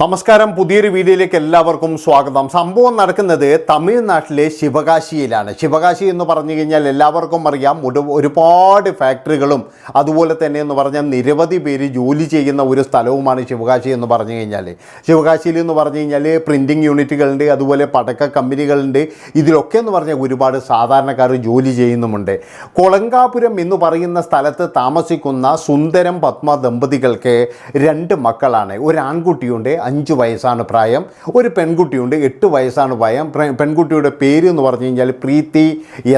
നമസ്കാരം. പുതിയൊരു വീഡിയോയിലേക്ക് എല്ലാവർക്കും സ്വാഗതം. സംഭവം നടക്കുന്നത് തമിഴ്നാട്ടിലെ ശിവകാശിയിലാണ്. ശിവകാശി എന്ന് പറഞ്ഞു കഴിഞ്ഞാൽ എല്ലാവർക്കും അറിയാം. ഒരു ഒരുപാട് ഫാക്ടറികളും അതുപോലെ തന്നെ എന്ന് പറഞ്ഞാൽ നിരവധി പേര് ജോലി ചെയ്യുന്ന ഒരു സ്ഥലവുമാണ് ശിവകാശി എന്ന് പറഞ്ഞു കഴിഞ്ഞാൽ ശിവകാശിയിൽ എന്ന് പറഞ്ഞു കഴിഞ്ഞാൽ പ്രിന്റിംഗ് യൂണിറ്റുകളുണ്ട് അതുപോലെ പടക്ക കമ്പനികളുണ്ട്. ഇതിലൊക്കെ എന്ന് പറഞ്ഞാൽ ഒരുപാട് സാധാരണക്കാർ ജോലി ചെയ്യുന്നുമുണ്ട്. കൊളങ്കാപുരം എന്ന് പറയുന്ന സ്ഥലത്ത് താമസിക്കുന്ന സുന്ദരം പത്മ ദമ്പതികൾക്ക് രണ്ട് മക്കളാണ്. ഒരു ആൺകുട്ടിയുണ്ട് അഞ്ച് വയസ്സാണ് പ്രായം. ഒരു പെൺകുട്ടിയുണ്ട് എട്ട് വയസ്സാണ് പ്രായം. പെൺകുട്ടിയുടെ പേര് എന്ന് പറഞ്ഞു കഴിഞ്ഞാൽ പ്രീതി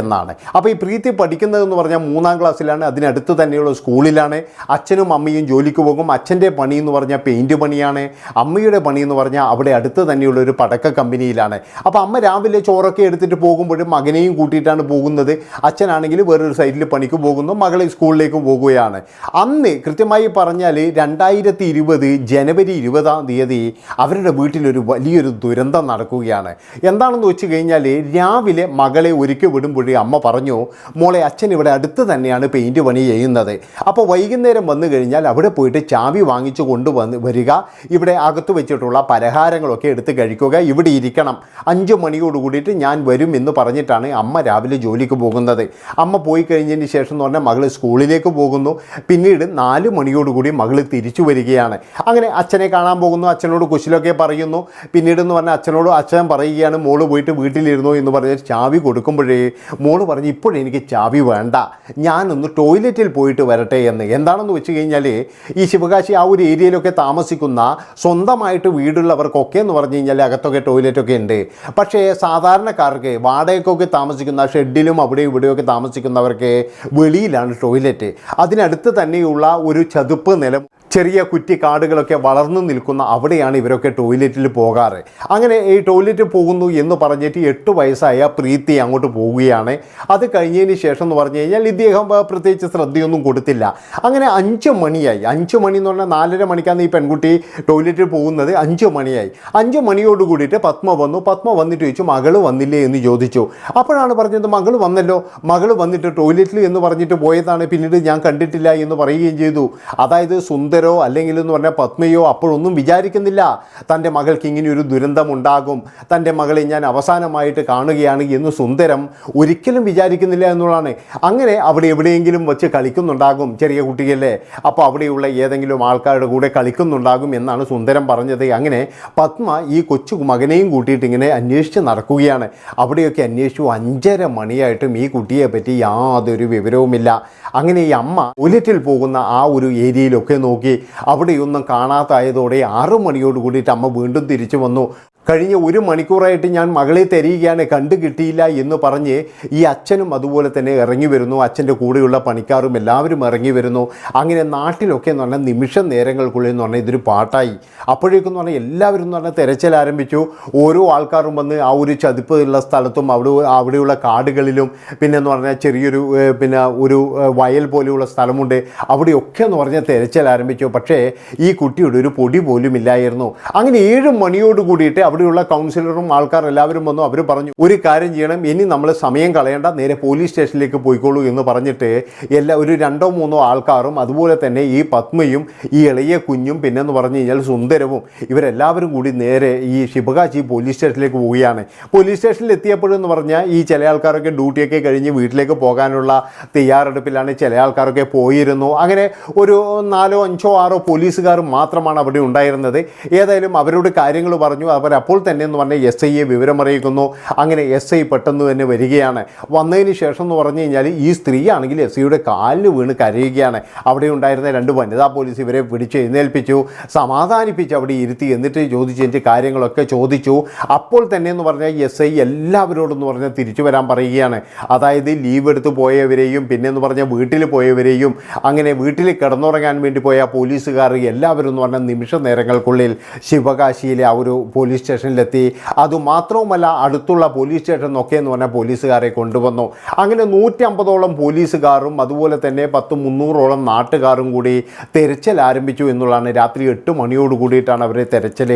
എന്നാണ്. അപ്പോൾ ഈ പ്രീതി പഠിക്കുന്നതെന്ന് പറഞ്ഞാൽ മൂന്നാം ക്ലാസ്സിലാണ് അതിനടുത്ത് തന്നെയുള്ള സ്കൂളിലാണ്. അച്ഛനും അമ്മയും ജോലിക്ക് പോകും. അച്ഛന്റെ പണി എന്ന് പറഞ്ഞാൽ പെയിന്റ് പണിയാണ്. അമ്മയുടെ പണി എന്ന് പറഞ്ഞാൽ അവിടെ അടുത്ത് തന്നെയുള്ള ഒരു പടക്ക കമ്പനിയിലാണ്. അപ്പോൾ അമ്മ രാവിലെ ചോറൊക്കെ എടുത്തിട്ട് പോകുമ്പോഴും മകനെയും കൂട്ടിയിട്ടാണ് പോകുന്നത്. അച്ഛനാണെങ്കിൽ വേറൊരു സൈഡിൽ പണിക്ക് പോകുന്നു മകളെ സ്കൂളിലേക്ക് പോകുകയാണ്. അന്ന് കൃത്യമായി പറഞ്ഞാൽ രണ്ടായിരത്തി ഇരുപത് ജനുവരി ഇരുപതാം തീയതി അവരുടെ വീട്ടിലൊരു വലിയൊരു ദുരന്തം നടക്കുകയാണ്. എന്താണെന്ന് വെച്ച് കഴിഞ്ഞാൽ രാവിലെ മകളെ ഒരുക്കി വിടുമ്പോഴേ അമ്മ പറഞ്ഞു മോളെ അച്ഛൻ ഇവിടെ അടുത്ത് തന്നെയാണ് പെയിന്റ് പണി ചെയ്യുന്നത്. അപ്പോൾ വൈകുന്നേരം വന്നു കഴിഞ്ഞാൽ അവിടെ പോയിട്ട് ചാവി വാങ്ങിച്ചു കൊണ്ടുവന്ന് വരിക. ഇവിടെ അകത്ത് വെച്ചിട്ടുള്ള പലഹാരങ്ങളൊക്കെ എടുത്ത് കഴിക്കുക. ഇവിടെ ഇരിക്കണം. അഞ്ച് മണിയോട് കൂടിയിട്ട് ഞാൻ വരും എന്ന് പറഞ്ഞിട്ടാണ് അമ്മ രാവിലെ ജോലിക്ക് പോകുന്നത്. അമ്മ പോയി കഴിഞ്ഞതിന് ശേഷം എന്ന് പറഞ്ഞാൽ മകൾ സ്കൂളിലേക്ക് പോകുന്നു. പിന്നീട് നാല് മണിയോടുകൂടി മകൾ തിരിച്ചു വരികയാണ്. അങ്ങനെ അച്ഛനെ കാണാൻ പോകുന്നു അച്ഛനോട് കുശിലൊക്കെ പറയുന്നു. പിന്നീട് എന്ന് പറഞ്ഞാൽ അച്ഛനോട് അച്ഛൻ പറയുകയാണ് മോൾ പോയിട്ട് വീട്ടിലിരുന്നു എന്ന് പറഞ്ഞ് ചാവി കൊടുക്കുമ്പോഴേ മോൾ പറഞ്ഞ് ഇപ്പോഴെനിക്ക് ചാവി വേണ്ട. ഞാനൊന്ന് ടോയ്ലറ്റിൽ പോയിട്ട് വരട്ടെ എന്ന്. എന്താണെന്ന് വെച്ച് കഴിഞ്ഞാൽ ഈ ശിവകാശി ആ ഒരു ഏരിയയിലൊക്കെ താമസിക്കുന്ന സ്വന്തമായിട്ട് വീടുള്ളവർക്കൊക്കെ എന്ന് പറഞ്ഞു കഴിഞ്ഞാൽ അകത്തൊക്കെ ടോയ്ലറ്റൊക്കെ ഉണ്ട്. പക്ഷേ സാധാരണക്കാർക്ക് വാടകയ്ക്കൊക്കെ താമസിക്കുന്ന ഷെഡിലും അവിടെ ഇവിടെയൊക്കെ താമസിക്കുന്നവർക്ക് വെളിയിലാണ് ടോയ്ലറ്റ്. അതിനടുത്ത് തന്നെയുള്ള ഒരു ചതുപ്പ് നിലം ചെറിയ കുറ്റി കാടുകളൊക്കെ വളർന്നു നിൽക്കുന്ന അവിടെയാണ് ഇവരൊക്കെ ടോയ്ലറ്റിൽ പോകാറ്. അങ്ങനെ ഈ ടോയ്ലറ്റിൽ പോകുന്നു എന്ന് പറഞ്ഞിട്ട് എട്ട് വയസ്സായ പ്രീതി അങ്ങോട്ട് പോവുകയാണ്. അത് കഴിഞ്ഞതിന് ശേഷം എന്ന് പറഞ്ഞു കഴിഞ്ഞാൽ ഇദ്ദേഹം പ്രത്യേകിച്ച് ശ്രദ്ധയൊന്നും കൊടുത്തില്ല. അങ്ങനെ അഞ്ച് മണിയായി. അഞ്ച് മണി എന്ന് പറഞ്ഞാൽ നാലര മണിക്കാണ് ഈ പെൺകുട്ടി ടോയ്ലറ്റിൽ പോകുന്നത്. അഞ്ച് മണിയായി. അഞ്ച് മണിയോട് കൂടിയിട്ട് പത്മ വന്നു. പത്മ വന്നിട്ട് ചോദിച്ചു മകൾ വന്നില്ലേ? എന്ന് ചോദിച്ചു. അപ്പോഴാണ് പറഞ്ഞത് മകൾ വന്നല്ലോ. മകൾ വന്നിട്ട് ടോയ്ലറ്റിൽ എന്ന് പറഞ്ഞിട്ട് പോയതാണ്. പിന്നീട് ഞാൻ കണ്ടിട്ടില്ല എന്ന് പറയുകയും ചെയ്തു. അതായത് സുന്ദരോ അല്ലെങ്കിൽ എന്ന് പറഞ്ഞാൽ പത്നിയോ അപ്പോഴൊന്നും വിചാരിക്കുന്നില്ല. തന്റെ മകൾക്ക് ഇങ്ങനെ ഒരു ദുരന്തം ഉണ്ടാകും തന്റെ മകളെ ഞാൻ അവസാനമായിട്ട് കാണുകയാണ് എന്ന് സുന്ദരം ഒരിക്കലും വിചാരിക്കുന്നില്ല എന്നുള്ളതാണ്. അങ്ങനെ അവിടെ എവിടെയെങ്കിലും വെച്ച് കളിക്കുന്നുണ്ടാകും ചെറിയ കുട്ടിയല്ലേ. അപ്പോൾ അവിടെയുള്ള ഏതെങ്കിലും ആൾക്കാരുടെ കൂടെ കളിക്കുന്നുണ്ടാകും എന്നാണ് സുന്ദരം പറഞ്ഞത്. അങ്ങനെ പത്മ ഈ കൊച്ചു മകനെയും കൂട്ടിയിട്ട് ഇങ്ങനെ അന്വേഷിച്ച് നടക്കുകയാണ്. അവിടെയൊക്കെ അന്വേഷിച്ചു. അഞ്ചര മണിയായിട്ടും ഈ കുട്ടിയെ പറ്റി യാതൊരു വിവരവുമില്ല. അങ്ങനെ ഈ അമ്മ ടോയ്ലറ്റിൽ പോകുന്ന ആ ഒരു ഏരിയയിലൊക്കെ നോക്കി അവിടെയൊന്നും കാണാതായതോടെ ആറു മണിയോട് കൂടിയിട്ട് അമ്മ വീണ്ടും തിരിച്ചു വന്നു. കഴിഞ്ഞ ഒരു മണിക്കൂറായിട്ട് ഞാൻ മകളെ തരികയാണ് കണ്ടു കിട്ടിയില്ല എന്ന് പറഞ്ഞ് ഈ അച്ഛനും അതുപോലെ തന്നെ ഇറങ്ങി വരുന്നു. അച്ഛന്റെ കൂടെയുള്ള പണിക്കാരും എല്ലാവരും ഇറങ്ങി വരുന്നു. അങ്ങനെ നാട്ടിലൊക്കെ എന്ന് പറഞ്ഞാൽ നിമിഷ നേരങ്ങൾക്കുള്ളിൽ എന്ന് പറഞ്ഞാൽ ഇതൊരു പാട്ടായി. അപ്പോഴേക്കും എന്ന് പറഞ്ഞാൽ എല്ലാവരും എന്ന് പറഞ്ഞാൽ തിരച്ചിൽ ആരംഭിച്ചു. ഓരോ ആൾക്കാരും വന്ന് ആ ഒരു ചതുപ്പ് ഉള്ള സ്ഥലത്തും അവിടെ അവിടെയുള്ള കാടുകളിലും പിന്നെ എന്ന് പറഞ്ഞാൽ ചെറിയൊരു പിന്നെ ഒരു വയൽ പോലെയുള്ള സ്ഥലമുണ്ട്. അവിടെയൊക്കെ എന്ന് പറഞ്ഞാൽ തിരച്ചിൽ ആരംഭിച്ചു. പക്ഷേ ഈ കുട്ടിയുടെ ഒരു പൊടി പോലും ഇല്ലായിരുന്നു. അങ്ങനെ ഏഴ് മണിയോട് കൂടിയിട്ട് അവിടെയുള്ള കൗൺസിലറും ആൾക്കാർ എല്ലാവരും വന്നു. അവർ പറഞ്ഞു ഒരു കാര്യം ചെയ്യണം. ഇനി നമ്മൾ സമയം കളയേണ്ട. നേരെ പോലീസ് സ്റ്റേഷനിലേക്ക് പോയിക്കോളൂ എന്ന് പറഞ്ഞിട്ട് എല്ലാ ഒരു രണ്ടോ മൂന്നോ ആൾക്കാരും അതുപോലെ തന്നെ ഈ പത്മയും ഈ ഇളയ കുഞ്ഞും പിന്നെന്ന് പറഞ്ഞു കഴിഞ്ഞാൽ സുന്ദരവും ഇവരെല്ലാവരും കൂടി നേരെ ഈ ശിവകാശി പോലീസ് സ്റ്റേഷനിലേക്ക് പോവുകയാണ്. പോലീസ് സ്റ്റേഷനിൽ എത്തിയപ്പോഴെന്ന് പറഞ്ഞാൽ ഈ ചില ആൾക്കാരൊക്കെ ഡ്യൂട്ടിയൊക്കെ കഴിഞ്ഞ് വീട്ടിലേക്ക് പോകാനുള്ള തയ്യാറെടുപ്പിലാണ് ചില ആൾക്കാരൊക്കെ പോയിരുന്നു. അങ്ങനെ ഒരു നാലോ അഞ്ചോ ആറോ പോലീസുകാർ മാത്രമാണ് അവിടെ ഉണ്ടായിരുന്നത്. ഏതായാലും അവരോട് കാര്യങ്ങൾ പറഞ്ഞു. അവർ അപ്പോൾ തന്നെ എന്ന് പറഞ്ഞാൽ എസ് ഐയെ വിവരമറിയിക്കുന്നു. അങ്ങനെ എസ് ഐ പെട്ടെന്ന് തന്നെ വരികയാണ്. വന്നതിന് ശേഷം എന്ന് പറഞ്ഞു കഴിഞ്ഞാൽ ഈ സ്ത്രീ ആണെങ്കിൽ എസ് ഐയുടെ കാലിന് വീണ് കരയുകയാണ്. അവിടെ ഉണ്ടായിരുന്ന രണ്ട് വനിതാ പോലീസ് ഇവരെ പിടിച്ച് എഴുന്നേൽപ്പിച്ചു. സമാധാനിപ്പിച്ച് അവിടെ ഇരുത്തി എന്നിട്ട് ചോദിച്ചതിന്റെ കാര്യങ്ങളൊക്കെ ചോദിച്ചു. അപ്പോൾ തന്നെ എന്ന് പറഞ്ഞാൽ എസ് ഐ എല്ലാവരോടും എന്ന് പറഞ്ഞാൽ തിരിച്ചു വരാൻ പറയുകയാണ്. അതായത് ലീവ് എടുത്ത് പോയവരെയും പിന്നെ എന്ന് പറഞ്ഞാൽ വീട്ടിൽ പോയവരെയും അങ്ങനെ വീട്ടിൽ കിടന്നുറങ്ങാൻ വേണ്ടി പോയ പോലീസുകാർ എല്ലാവരും എന്ന് പറഞ്ഞാൽ നിമിഷ നേരങ്ങൾക്കുള്ളിൽ ശിവകാശിയിലെ ആ ഒരു പോലീസ് സ്റ്റേഷനിലെത്തി. അതുമാത്രവുമല്ല അടുത്തുള്ള പോലീസ് സ്റ്റേഷൻ സ്റ്റേഷനൊക്കെ എന്ന് പറഞ്ഞാൽ പോലീസുകാരെ കൊണ്ടുവന്നു. അങ്ങനെ നൂറ്റി അമ്പതോളം പോലീസുകാരും അതുപോലെ തന്നെ പത്ത് മുന്നൂറോളം നാട്ടുകാരും കൂടി തെരച്ചിൽ ആരംഭിച്ചു എന്നുള്ളതാണ്. രാത്രി എട്ട് മണിയോട് കൂടിയിട്ടാണ് അവർ തെരച്ചിൽ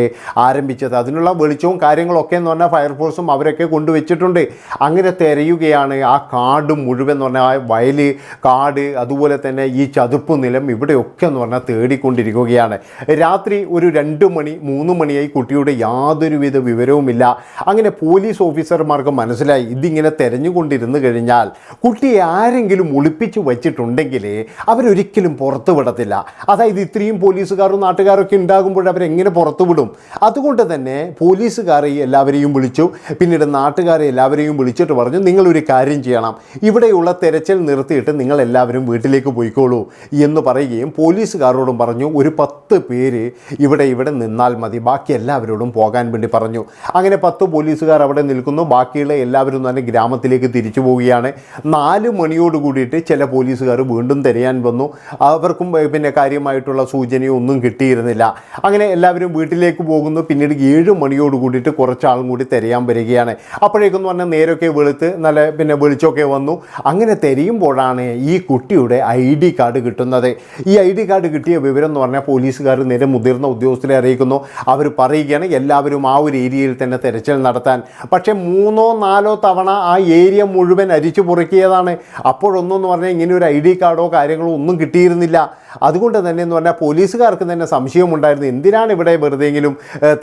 ആരംഭിച്ചത്. അതിനുള്ള വെളിച്ചവും കാര്യങ്ങളൊക്കെ എന്ന് പറഞ്ഞാൽ ഫയർഫോഴ്സും അവരൊക്കെ കൊണ്ടുവച്ചിട്ടുണ്ട്. അങ്ങനെ തിരയുകയാണ് ആ കാട് മുഴുവൻ എന്ന് പറഞ്ഞാൽ വയൽ കാട് അതുപോലെ തന്നെ ഈ ചതുപ്പ് നിലം ഇവിടെയൊക്കെ എന്ന് പറഞ്ഞാൽ തേടിക്കൊണ്ടിരിക്കുകയാണ്. രാത്രി ഒരു രണ്ട് മണി മൂന്ന് മണിയായി കുട്ടിയുടെ യാതൊരുവിധ വിവരവുമില്ല. അങ്ങനെ പോലീസ് ഓഫീസർമാർക്ക് മനസ്സിലായി ഇതിങ്ങനെ തെരഞ്ഞുകൊണ്ടിരുന്നു കഴിഞ്ഞാൽ കുട്ടിയെ ആരെങ്കിലും ഒളിപ്പിച്ചു വച്ചിട്ടുണ്ടെങ്കിൽ അവരൊരിക്കലും പുറത്തു വിടത്തില്ല. അതായത് ഇത്രയും പോലീസുകാരും നാട്ടുകാരൊക്കെ ഉണ്ടാകുമ്പോൾ അവരെങ്ങനെ പുറത്തു വിടും? അതുകൊണ്ട് തന്നെ പോലീസുകാരെ എല്ലാവരെയും വിളിച്ചു. പിന്നീട് നാട്ടുകാരെ എല്ലാവരെയും വിളിച്ചിട്ട് പറഞ്ഞു നിങ്ങളൊരു കാര്യം ചെയ്യണം. ഇവിടെയുള്ള തെരച്ചിൽ നിർത്തിയിട്ട് നിങ്ങൾ എല്ലാവരും വീട്ടിലേക്ക് പോയിക്കോളൂ എന്ന് പറയുകയും പോലീസുകാരോടും പറഞ്ഞു ഒരു പത്ത് പേര് ഇവിടെ ഇവിടെ നിന്നാൽ മതി. ബാക്കി എല്ലാവരോടും പോകാൻ വേണ്ടി പറഞ്ഞു. അങ്ങനെ പത്ത് പോലീസുകാർ അവിടെ നിൽക്കുന്നു. ബാക്കിയുള്ള എല്ലാവരും തന്നെ ഗ്രാമത്തിലേക്ക് തിരിച്ചു പോവുകയാണ്. നാല് മണിയോട് കൂടിയിട്ട് ചില പോലീസുകാർ വീണ്ടും തിരയാൻ വന്നു. അവർക്കും പിന്നെ കാര്യമായിട്ടുള്ള സൂചനയോ ഒന്നും കിട്ടിയിരുന്നില്ല. അങ്ങനെ എല്ലാവരും വീട്ടിലേക്ക് പോകുന്നു. പിന്നീട് ഏഴ് മണിയോട് കൂടിയിട്ട് കുറച്ചാളും കൂടി തിരയാൻ വരികയാണ്. അപ്പോഴേക്കെന്ന് പറഞ്ഞാൽ നേരൊക്കെ വെളുത്ത് നല്ല പിന്നെ വെളിച്ചമൊക്കെ വന്നു. അങ്ങനെ തിരയുമ്പോഴാണ് ഈ കുട്ടിയുടെ ഐ ഡി കാർഡ് കിട്ടുന്നത്. ഈ ഐ ഡി കാർഡ് കിട്ടിയ വിവരം എന്ന് പറഞ്ഞാൽ പോലീസുകാർ നേരെ മുതിർന്ന ഉദ്യോഗസ്ഥരെ അറിയിക്കുന്നു. അവർ പറയുകയാണ് എല്ലാവരും ആ ഒരു ഏരിയയിൽ തന്നെ തെരച്ചിൽ നടത്താൻ. പക്ഷേ മൂന്നോ നാലോ തവണ ആ ഏരിയ മുഴുവൻ അരിച്ചു പൊറുക്കിയതാണ്. അപ്പോഴൊന്നും എന്ന് പറഞ്ഞാൽ ഇങ്ങനെ ഒരു ഐ ഡി കാർഡോ കാര്യങ്ങളോ ഒന്നും കിട്ടിയിരുന്നില്ല. അതുകൊണ്ട് തന്നെ എന്ന് പറഞ്ഞാൽ പോലീസുകാർക്ക് തന്നെ സംശയമുണ്ടായിരുന്നു എന്തിനാണ് ഇവിടെ വെറുതെ എങ്കിലും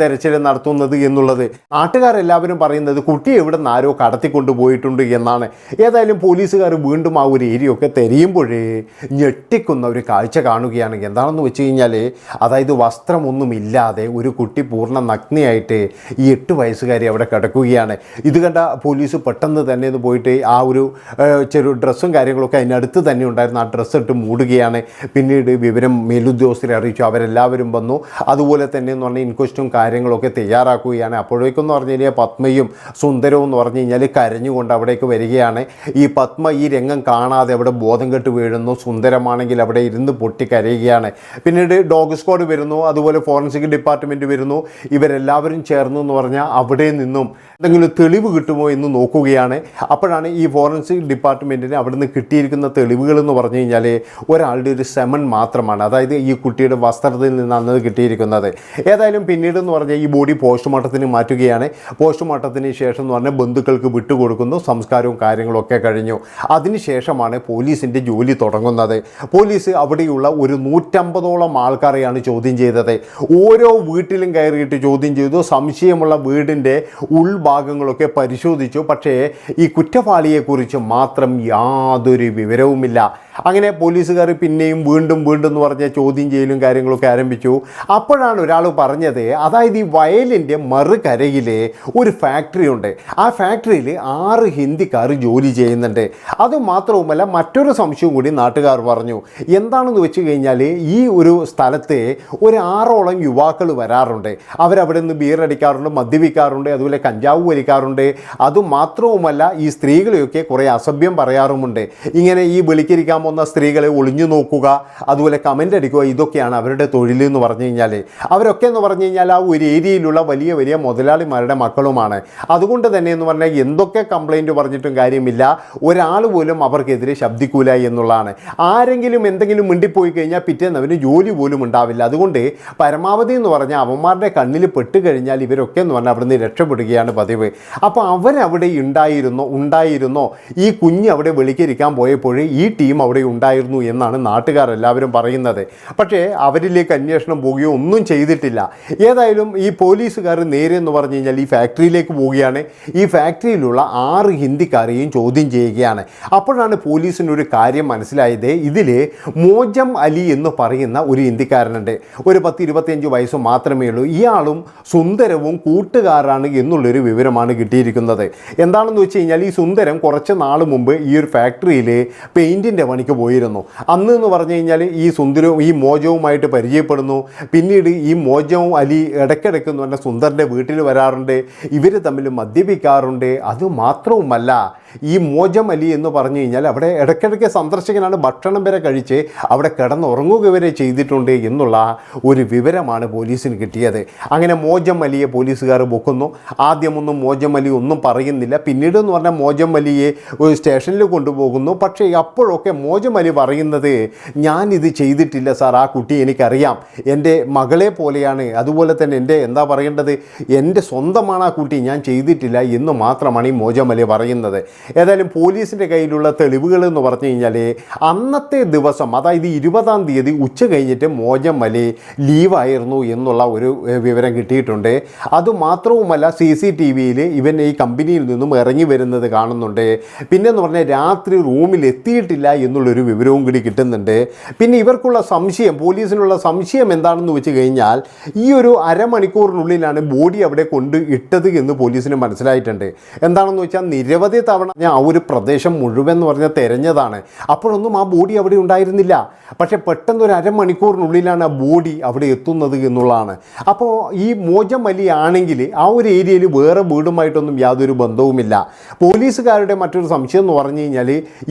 തെരച്ചിൽ നടത്തുന്നത് എന്നുള്ളത്. നാട്ടുകാരെല്ലാവരും പറയുന്നത് കുട്ടിയെ ഇവിടെ നിന്ന് ആരോ കടത്തിക്കൊണ്ട് പോയിട്ടുണ്ട് എന്നാണ്. ഏതായാലും പോലീസുകാർ വീണ്ടും ആ ഒരു ഏരിയ ഒക്കെ തെരയുമ്പോഴേ ഞെട്ടിക്കുന്ന ഒരു കാഴ്ച കാണുകയാണ്. എന്താണെന്ന് വെച്ച് കഴിഞ്ഞാൽ അതായത് വസ്ത്രമൊന്നുമില്ലാതെ ഒരു കുട്ടി പൂർണ നഗ്നയായിട്ട് ഈ എട്ട് വയസ്സുകാരി അവിടെ കിടക്കുകയാണ്. ഇത് കണ്ട പോലീസ് പെട്ടെന്ന് തന്നെ ഒന്ന് പോയിട്ട് ആ ഒരു ചെറു ഡ്രസ്സും കാര്യങ്ങളൊക്കെ അതിനടുത്ത് തന്നെ ഉണ്ടായിരുന്നു. ആ ഡ്രസ്സ് ഇട്ട് മൂടുകയാണ്. പിന്നീട് വിവരം മേലുദ്യോഗസ്ഥരെ അറിയിച്ചു. അവരെല്ലാവരും വന്നു. അതുപോലെ തന്നെ എന്ന് പറഞ്ഞാൽ ഇൻക്വസ്റ്റും കാര്യങ്ങളൊക്കെ തയ്യാറാക്കുകയാണ്. അപ്പോഴേക്കെന്ന് പറഞ്ഞു കഴിഞ്ഞാൽ പത്മയും സുന്ദരവും എന്ന് പറഞ്ഞു കഴിഞ്ഞാൽ കരഞ്ഞുകൊണ്ട് അവിടേക്ക് വരികയാണ്. ഈ പത്മ ഈ രംഗം കാണാതെ അവിടെ ബോധം കെട്ട് വീഴുന്നു. സുന്ദരമാണെങ്കിൽ അവിടെ ഇരുന്ന് പൊട്ടി കരയുകയാണ്. പിന്നീട് ഡോഗ് സ്ക്വാഡ് വരുന്നു. അതുപോലെ ഫോറൻസിക് ഡിപ്പാർട്ട്മെന്റ് വരുന്നു. ഇവരെല്ലാവരും ചേർന്നു എന്ന് പറഞ്ഞാൽ അവിടെ നിന്നും എന്തെങ്കിലും തെളിവ് കിട്ടുമോ എന്ന് നോക്കുകയാണ്. അപ്പോഴാണ് ഈ ഫോറൻസിക് ഡിപ്പാർട്ട്മെന്റിന് അവിടുന്ന് കിട്ടിയിരിക്കുന്ന തെളിവുകൾ എന്ന് പറഞ്ഞു കഴിഞ്ഞാൽ ഒരാളുടെ ഒരു സെമൺ മാത്രമാണ്. അതായത് ഈ കുട്ടിയുടെ വസ്ത്രത്തിൽ നിന്നാണ് കിട്ടിയിരിക്കുന്നത്. ഏതായാലും പിന്നീട് എന്ന് പറഞ്ഞാൽ ഈ ബോഡി പോസ്റ്റ്മോർട്ടത്തിന് മാറ്റുകയാണ്. പോസ്റ്റ്മോർട്ടത്തിന് ശേഷം എന്ന് പറഞ്ഞാൽ ബന്ധുക്കൾക്ക് വിട്ടുകൊടുക്കുന്നു. സംസ്കാരവും കാര്യങ്ങളും ഒക്കെ കഴിഞ്ഞു. അതിനുശേഷമാണ് പോലീസിന്റെ ജോലി തുടങ്ങുന്നത്. പോലീസ് അവിടെയുള്ള ഒരു നൂറ്റമ്പതോളം ആൾക്കാരെയാണ് ചോദ്യം ചെയ്തത്. ഓരോ വീട്ടിലും കയറിയിട്ട് ചോദ്യം ചെയ്തു. സംശയമുള്ള വീടിന്റെ ഉൾഭാഗങ്ങളൊക്കെ പരിശോധിച്ചു. പക്ഷേ ഈ കുറ്റവാളിയെക്കുറിച്ച് മാത്രം യാതൊരു വിവരവുമില്ല. അങ്ങനെ പോലീസുകാർ പിന്നെയും വീണ്ടും വീണ്ടും എന്ന് പറഞ്ഞ ചോദ്യം ചെയ്യലും കാര്യങ്ങളൊക്കെ ആരംഭിച്ചു. അപ്പോഴാണ് ഒരാൾ പറഞ്ഞത് അതായത് ഈ വയലിന്റെ മറുകരയിൽ ഒരു ഫാക്ടറി ഉണ്ട്. ആ ഫാക്ടറിയിൽ ആറ് ഹിന്ദിക്കാർ ജോലി ചെയ്യുന്നുണ്ട്. അതുമാത്രവുമല്ല മറ്റൊരു സംശയവും കൂടി നാട്ടുകാർ പറഞ്ഞു. എന്താണെന്ന് വെച്ച് കഴിഞ്ഞാൽ ഈ ഒരു സ്ഥലത്ത് ഒരു ആറോളം യുവാക്കൾ വരാറുണ്ട്. അവരവിടെ നിന്ന് ബീറടിക്കാറുണ്ട് മദ്യപിക്കാറുണ്ട് അതുപോലെ കഞ്ചാവ് വലിക്കാറുണ്ട്. അതുമാത്രവുമല്ല ഈ സ്ത്രീകളെയൊക്കെ കുറേ അസഭ്യം പറയാറുമുണ്ട്. ഇങ്ങനെ ഈ വിളിക്കിരിക്കാൻ പോകുന്ന സ്ത്രീകളെ ഒളിഞ്ഞു നോക്കുക അതുപോലെ കമന്റ് അടിക്കുക ഇതൊക്കെയാണ് അവരുടെ തൊഴിൽ എന്ന് പറഞ്ഞു കഴിഞ്ഞാൽ അവരൊക്കെ എന്ന് പറഞ്ഞു കഴിഞ്ഞാൽ ആ ഒരു ഏരിയയിലുള്ള വലിയ വലിയ മുതലാളിമാരുടെ മക്കളുമാണ്. അതുകൊണ്ട് തന്നെ എന്ന് പറഞ്ഞാൽ എന്തൊക്കെ കംപ്ലൈന്റ് പറഞ്ഞിട്ടും കാര്യമില്ല. ഒരാൾ പോലും അവർക്കെതിരെ ശബ്ദിക്കൂല എന്നുള്ളതാണ്. ആരെങ്കിലും എന്തെങ്കിലും മിണ്ടിപ്പോയി കഴിഞ്ഞാൽ പിറ്റേന്ന് അവന് ജോലി പോലും ഉണ്ടാവില്ല. അതുകൊണ്ട് പരമാവധി എന്ന് പറഞ്ഞാൽ അവന്മാരുടെ കണ്ണിൽ പെട്ട് കഴിഞ്ഞാൽ ഇവരൊക്കെ എന്ന് പറഞ്ഞാൽ അവിടുന്ന് രക്ഷപ്പെടുകയാണ് പതിവ്. അപ്പോൾ അവരവിടെ ഉണ്ടായിരുന്നോ ഉണ്ടായിരുന്നോ? ഈ കുഞ്ഞ് അവിടെ വെളിക്കരിക്കാൻ പോയപ്പോൾ ഈ ടീം അവിടെ ഉണ്ടായിരുന്നു എന്നാണ് നാട്ടുകാർ എല്ലാവരും പറയുന്നത്. പക്ഷേ അവരിലേക്ക് അന്വേഷണം പോവുകയോ ഒന്നും ചെയ്തിട്ടില്ല. ഏതായാലും ഈ പോലീസുകാർ നേരെ എന്ന് പറഞ്ഞു കഴിഞ്ഞാൽ ഈ ഫാക്ടറിയിലേക്ക് പോവുകയാണ്. ഈ ഫാക്ടറിയിലുള്ള ആറ് ഹിന്ദിക്കാരെയും ചോദ്യം ചെയ്യുകയാണ്. അപ്പോഴാണ് പോലീസിനൊരു കാര്യം മനസ്സിലായത്. ഇതിൽ മോജം അലി എന്ന് പറയുന്ന ഒരു ഹിന്ദിക്കാരനുണ്ട്. ഒരു പത്ത് ഇരുപത്തിയഞ്ച് വയസ്സ് മാത്രമേ ഉള്ളൂ. ഇയാളും സുന്ദരവും കൂട്ടുകാരാണ് എന്നുള്ളൊരു വിവരമാണ് കിട്ടിയിരിക്കുന്നത്. എന്താണെന്ന് വെച്ച് കഴിഞ്ഞാൽ ഈ സുന്ദരം കുറച്ച് നാൾ മുമ്പ് ഈ ഒരു ഫാക്ടറിയിൽ പെയിന്റിന്റെ പണിക്ക് പോയിരുന്നു. അന്ന് എന്ന് പറഞ്ഞു കഴിഞ്ഞാൽ ഈ സുന്ദരവും ഈ മോജവുമായിട്ട് പരിചയപ്പെടുന്നു. പിന്നീട് ഈ മോജവും അലി ഇടയ്ക്കിടയ്ക്ക് എന്ന് പറഞ്ഞാൽ സുന്ദറിന്റെ വീട്ടിൽ വരാറുണ്ട്. ഇവർ തമ്മിൽ മദ്യപിക്കാറുണ്ട്. അത് മാത്രവുമല്ല ഈ മോജം അലി എന്ന് പറഞ്ഞു കഴിഞ്ഞാൽ അവിടെ ഇടയ്ക്കിടയ്ക്ക് സന്ദർശകനാണ് ഭക്ഷണം വരെ കഴിച്ച് അവിടെ കിടന്നുറങ്ങുക വരെ ചെയ്തിട്ടുണ്ട് എന്നുള്ള ഒരു വിവരമാണ് പോലീസിന് കിട്ടിയത്. അങ്ങനെ മോജം അലിയെ പോലീസുകാർ പൊക്കുന്നു. ആദ്യമൊന്നും മോജം അലി ഒന്നും പറയുന്നില്ല. പിന്നീട് എന്ന് പറഞ്ഞാൽ മോജം അലിയെ ഒരു സ്റ്റേഷനിൽ കൊണ്ടുപോകുന്നു. പക്ഷേ അപ്പോഴൊക്കെ മോജം പറയുന്നത് ഞാൻ ഇത് ചെയ്തിട്ടില്ല സാർ ആ കുട്ടി എനിക്കറിയാം. എന്റെ മകളെ പോലെയാണ്. അതുപോലെ തന്നെ എന്റെ എന്താ പറയേണ്ടത്? എന്റെ സ്വന്തമാണ് ആ കുട്ടി ഞാൻ ചെയ്തിട്ടില്ല എന്ന് മാത്രമാണ് ഈ മോജമലി പറയുന്നത്. ഏതായാലും പോലീസിന്റെ കയ്യിലുള്ള തെളിവുകൾ എന്ന് പറഞ്ഞു കഴിഞ്ഞാൽ അന്നത്തെ ദിവസം അതായത് ഇരുപതാം തീയതി ഉച്ച കഴിഞ്ഞിട്ട് മോജമലി ലീവായിരുന്നു എന്നുള്ള ഒരു വിവരം കിട്ടിയിട്ടുണ്ട്. അതുമാത്രവുമല്ല സി സി ടി വിയിൽ ഇവൻ ഈ കമ്പനിയിൽ നിന്നും ഇറങ്ങി വരുന്നത് കാണുന്നുണ്ട്. പിന്നെന്ന് പറഞ്ഞാൽ രാത്രി റൂമിൽ എത്തിയിട്ടില്ല എന്നുള്ളൊരു വിവരവും കൂടി കിട്ടുന്നുണ്ട്. പിന്നെ ഇവർക്കുള്ള സംശയം പോലീസിനുള്ള സംശയം എന്താണെന്ന് വെച്ച് കഴിഞ്ഞാൽ ഈ ഒരു അരമണിക്കൂറിനുള്ളിലാണ് ബോഡി അവിടെ കൊണ്ട് ഇട്ടത് എന്ന് പോലീസിന് മനസ്സിലായിട്ടുണ്ട്. എന്താണെന്ന് വെച്ചാൽ നിരവധി തവണ ഞാൻ ആ ഒരു പ്രദേശം മുഴുവൻ എന്ന് പറഞ്ഞാൽ തെരഞ്ഞതാണ്. അപ്പോഴൊന്നും ആ ബോഡി അവിടെ ഉണ്ടായിരുന്നില്ല. പക്ഷേ പെട്ടെന്ന് ഒരു അരമണിക്കൂറിനുള്ളിലാണ് ആ ബോഡി അവിടെ എത്തുന്നത് എന്നുള്ളതാണ്. അപ്പോൾ ഈ മോചം വലിയാണെങ്കിൽ ആ ഒരു ഏരിയയിൽ വേറെ വീടുമായിട്ടൊന്നും യാതൊരു ബന്ധവുമില്ല. പോലീസുകാരുടെ മറ്റൊരു സംശയം എന്ന് പറഞ്ഞു കഴിഞ്ഞാൽ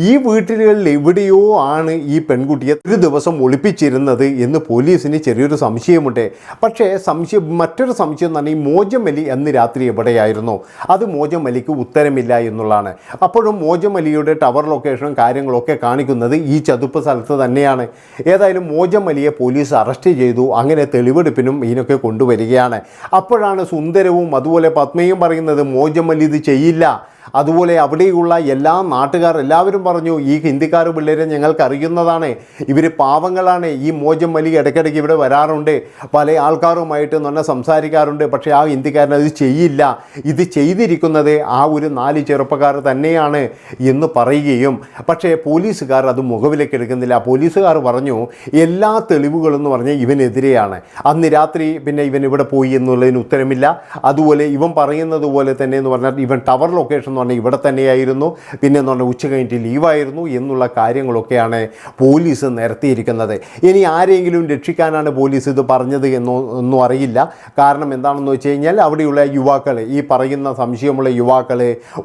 ഈ വീട്ടുകളിൽ എവിടെയോ ആണ് ഈ പെൺകുട്ടിയെ ഒരു ദിവസം ഒളിപ്പിച്ചിരുന്നത് എന്ന് പോലീസിന് ചെറിയൊരു സംശയമുണ്ട്. പക്ഷേ സംശയം മറ്റൊരു സംശയം പറഞ്ഞാൽ ഈ മോജമലി അന്ന് രാത്രി എവിടെയായിരുന്നു? അത് മോജമലിക്ക് ഉത്തരമില്ല എന്നുള്ളതാണ്. അപ്പോഴും മോജമലിയുടെ ടവർ ലൊക്കേഷനും കാര്യങ്ങളൊക്കെ കാണിക്കുന്നത് ഈ ചതുപ്പ് സ്ഥലത്ത് തന്നെയാണ്. ഏതായാലും മോജമലിയെ പോലീസ് അറസ്റ്റ് ചെയ്തു. അങ്ങനെ തെളിവെടുപ്പിനും ഇതിനൊക്കെ കൊണ്ടുവരികയാണ്. അപ്പോഴാണ് സുന്ദരവും അതുപോലെ പത്മയും പറയുന്നത് മോജമലി ഇത് ചെയ്യില്ല. അതുപോലെ അവിടെയുള്ള എല്ലാ നാട്ടുകാർ എല്ലാവരും പറഞ്ഞു ഈ ഹിന്ദിക്കാർ പിള്ളേരെ ഞങ്ങൾക്ക് അറിയുന്നതാണ് ഇവർ പാവങ്ങളാണ്. ഈ മോചം വലി ഇടയ്ക്കിടയ്ക്ക് ഇവിടെ വരാറുണ്ട്. പല ആൾക്കാരുമായിട്ട് നല്ല സംസാരിക്കാറുണ്ട്. പക്ഷേ ആ ഹിന്ദിക്കാരൻ അത് ചെയ്യില്ല. ഇത് ചെയ്തിരിക്കുന്നത് ആ ഒരു നാല് ചെറുപ്പക്കാർ തന്നെയാണ് എന്ന് പറയുകയും പക്ഷേ പോലീസുകാർ അത് മുഖവിലേക്ക് എടുക്കുന്നില്ല. പോലീസുകാർ പറഞ്ഞു എല്ലാ തെളിവുകളും എന്ന് പറഞ്ഞാൽ ഇവനെതിരെയാണ്. അന്ന് രാത്രി പിന്നെ ഇവൻ ഇവിടെ പോയി എന്നുള്ളതിന് ഉത്തരമില്ല. അതുപോലെ ഇവൻ പറയുന്നത് പോലെ തന്നെ എന്ന് പറഞ്ഞാൽ ഇവൻ ടവർ ലൊക്കേഷൻ എന്ന് പറഞ്ഞാൽ ഇവിടെ തന്നെയായിരുന്നു. പിന്നെ എന്ന് പറഞ്ഞാൽ ഉച്ച കഴിഞ്ഞിട്ട് ലീവായിരുന്നു എന്നുള്ള കാര്യങ്ങളൊക്കെയാണ് പോലീസ് നിരത്തിയിരിക്കുന്നത്. ഇനി ആരെങ്കിലും രക്ഷിക്കാനാണ് പോലീസ് ഇത് പറഞ്ഞത് എന്നോ ഒന്നും അറിയില്ല. കാരണം എന്താണെന്ന് വെച്ച് കഴിഞ്ഞാൽ അവിടെയുള്ള യുവാക്കൾ ഈ പറയുന്ന സംശയമുള്ള യുവാക്കൾ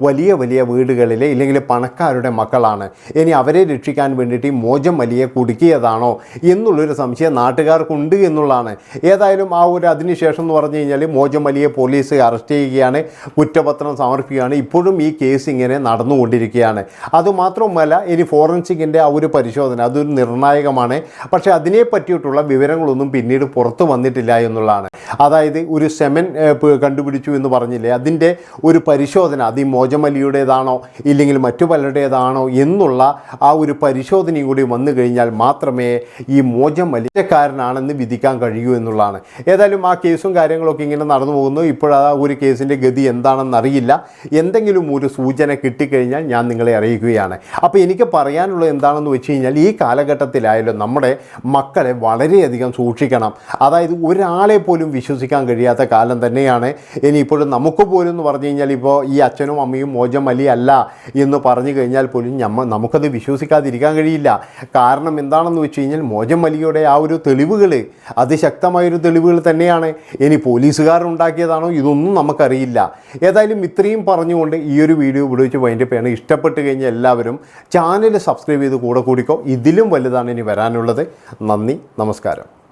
വലിയ വലിയ വീടുകളിലെ ഇല്ലെങ്കിൽ പണക്കാരുടെ മക്കളാണ്. ഇനി അവരെ രക്ഷിക്കാൻ വേണ്ടിയിട്ട് മോജം വലിയ കുടുക്കിയതാണോ എന്നുള്ളൊരു സംശയം നാട്ടുകാർക്കുണ്ട് എന്നുള്ളതാണ്. ഏതായാലും ആ ഒരു അതിനുശേഷം എന്ന് പറഞ്ഞു കഴിഞ്ഞാൽ മോചം വലിയെ പോലീസ് അറസ്റ്റ് ചെയ്യുകയാണ് കുറ്റപത്രം സമർപ്പിക്കുകയാണ്. ഇപ്പോഴും ഈ കേസ് ഇങ്ങനെ നടന്നുകൊണ്ടിരിക്കുകയാണ്. അതുമാത്രമല്ല ഇനി ഫോറൻസിക്കിന്റെ ആ ഒരു പരിശോധന അതൊരു നിർണായകമാണ്. പക്ഷേ അതിനെ പറ്റിയിട്ടുള്ള വിവരങ്ങളൊന്നും പിന്നീട് പുറത്തു വന്നിട്ടില്ല എന്നുള്ളതാണ്. അതായത് ഒരു സെമൻ കണ്ടുപിടിച്ചു എന്ന് പറഞ്ഞില്ലേ അതിന്റെ ഒരു പരിശോധന അത് ഈ മോജമലിയുടേതാണോ ഇല്ലെങ്കിൽ മറ്റു പലരുടേതാണോ എന്നുള്ള ആ ഒരു പരിശോധനയും കൂടി വന്നു കഴിഞ്ഞാൽ മാത്രമേ ഈ മോജമലിക്കാരനാണെന്ന് വിധിക്കാൻ കഴിയൂ എന്നുള്ളതാണ്. ഏതായാലും ആ കേസും കാര്യങ്ങളൊക്കെ ഇങ്ങനെ നടന്നു പോകുന്നു. ഇപ്പോഴാ ഒരു കേസിന്റെ ഗതി എന്താണെന്ന് അറിയില്ല എന്തെങ്കിലും ഒരു സൂചന കിട്ടിക്കഴിഞ്ഞാൽ ഞാൻ നിങ്ങളെ അറിയിക്കുകയാണ്. അപ്പോൾ എനിക്ക് പറയാനുള്ളത് എന്താണെന്ന് വെച്ച് കഴിഞ്ഞാൽ ഈ കാലഘട്ടത്തിലായാലും നമ്മുടെ മക്കളെ വളരെയധികം സൂക്ഷിക്കണം. അതായത് ഒരാളെ പോലും വിശ്വസിക്കാൻ കഴിയാത്ത കാലം തന്നെയാണ്. ഇനി ഇനിയിപ്പോഴും നമുക്ക് പോലും എന്ന് പറഞ്ഞു കഴിഞ്ഞാൽ ഇപ്പോൾ ഈ അച്ഛനും അമ്മയും മോചം വലിയ അല്ല എന്ന് പറഞ്ഞു കഴിഞ്ഞാൽ പോലും ഞമ്മ നമുക്കത് വിശ്വസിക്കാതിരിക്കാൻ കഴിയില്ല. കാരണം എന്താണെന്ന് വെച്ച് കഴിഞ്ഞാൽ മോചം വലിയുടെ ആ ഒരു തെളിവുകൾ അതിശക്തമായൊരു തെളിവുകൾ തന്നെയാണ്. ഇനി പോലീസുകാർ ഉണ്ടാക്കിയതാണോ ഇതൊന്നും നമുക്കറിയില്ല. ഏതായാലും ഇത്രയും പറഞ്ഞുകൊണ്ട് ഒരു വീഡിയോ ഉപയോഗിച്ച് വൈൻഡപ്പ് ചെയ്യണം. ഇഷ്ടപ്പെട്ട് കഴിഞ്ഞാൽ എല്ലാവരും ചാനൽ സബ്സ്ക്രൈബ് ചെയ്ത് കൂടെ കൂടിക്കോ. ഇതിലും വലുതാണ് ഇനി വരാനുള്ളത്. നന്ദി നമസ്കാരം.